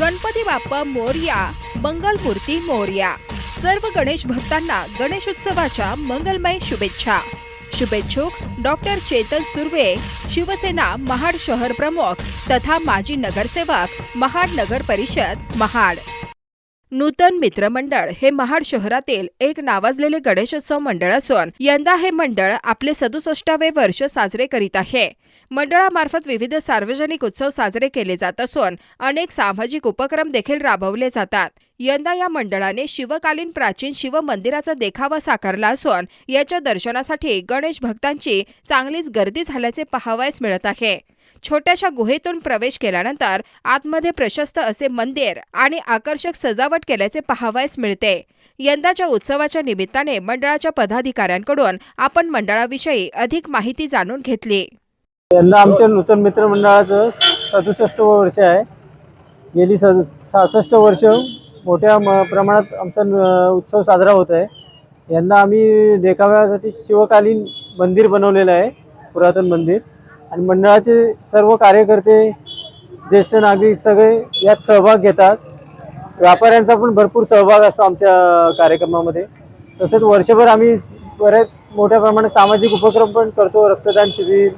गणपती बाप्पा मोरया मंगलमूर्ती मोरया. सर्व गणेश भक्तांना गणेशोत्सवाच्या मंगलमय शुभेच्छा. शुभेच्छुक डॉक्टर चेतन सुर्वे शिवसेना महाड शहर प्रमुख तथा माजी नगरसेवक महाड नगर परिषद महाड. नूतन मित्रमंडळ हे महाड शहरातील एक नावाजलेले गणेशोत्सव मंडळ असून यंदा हे मंडळ आपले सदुसष्टावे वर्ष साजरे करीत आहे. मंडळामार्फत विविध सार्वजनिक उत्सव साजरे केले जात असून अनेक सामाजिक उपक्रम देखील राबवले जातात. यंदा या मंडळाने शिवकालीन प्राचीन शिव मंदिराचा देखावा साकारला असून याच्या दर्शनासाठी गणेश भक्तांची चांगलीच गर्दी झाल्याचे पाहावयास मिळत आहे. छोट्याशा गुहेतून प्रवेश केल्यानंतर आतमध्ये प्रशस्त असे मंदिर आणि आकर्षक सजावट केल्याचे पाहावयास मिळते. यंदाच्या उत्सवाच्या निमित्ताने मंडळाच्या पदाधिकाऱ्यांकडून आपण मंडळाविषयी अधिक माहिती जाणून घेतली. यंदा आमच्या नूतन मित्रमंडळाचं सदुसष्ट वर्ष आहे. गेली सहासष्ट वर्ष मोठ्या म प्रमाणात आमचा न- उत्सव साजरा होत आहे. यंदा आम्ही देखाव्यासाठी शिवकालीन मंदिर बनवलेलं आहे पुरातन मंदिर. आणि मंडळाचे सर्व कार्यकर्ते ज्येष्ठ नागरिक सगळे यात सहभाग घेतात. व्यापाऱ्यांचा पण भरपूर सहभाग असतो आमच्या कार्यक्रमामध्ये. तसंच वर्षभर आम्ही बऱ्याच मोठ्या प्रमाणात सामाजिक उपक्रम पण करतो. रक्तदान शिबिर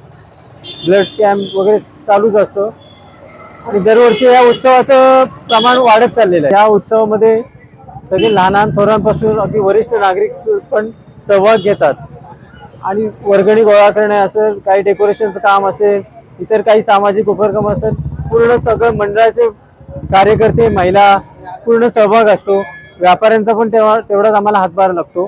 ब्लड कॅम्प वगैरे चालूच असतो. आणि दरवर्षी या उत्सवाचं प्रमाण वाढत चाललेलं आहे. या उत्सवामध्ये सगळे लहान लहान थोरांपासून अगदी वरिष्ठ नागरिक पण सहभाग घेतात. आणि वर्गणी गोळा करणे असेल काही डेकोरेशनचं काम असेल इतर काही सामाजिक उपक्रम असेल पूर्ण सगळं मंडळाचे कार्यकर्ते महिला पूर्ण सहभाग असतो. व्यापाऱ्यांचा पण तेव्हा तेवढाच आम्हाला हातभार लागतो.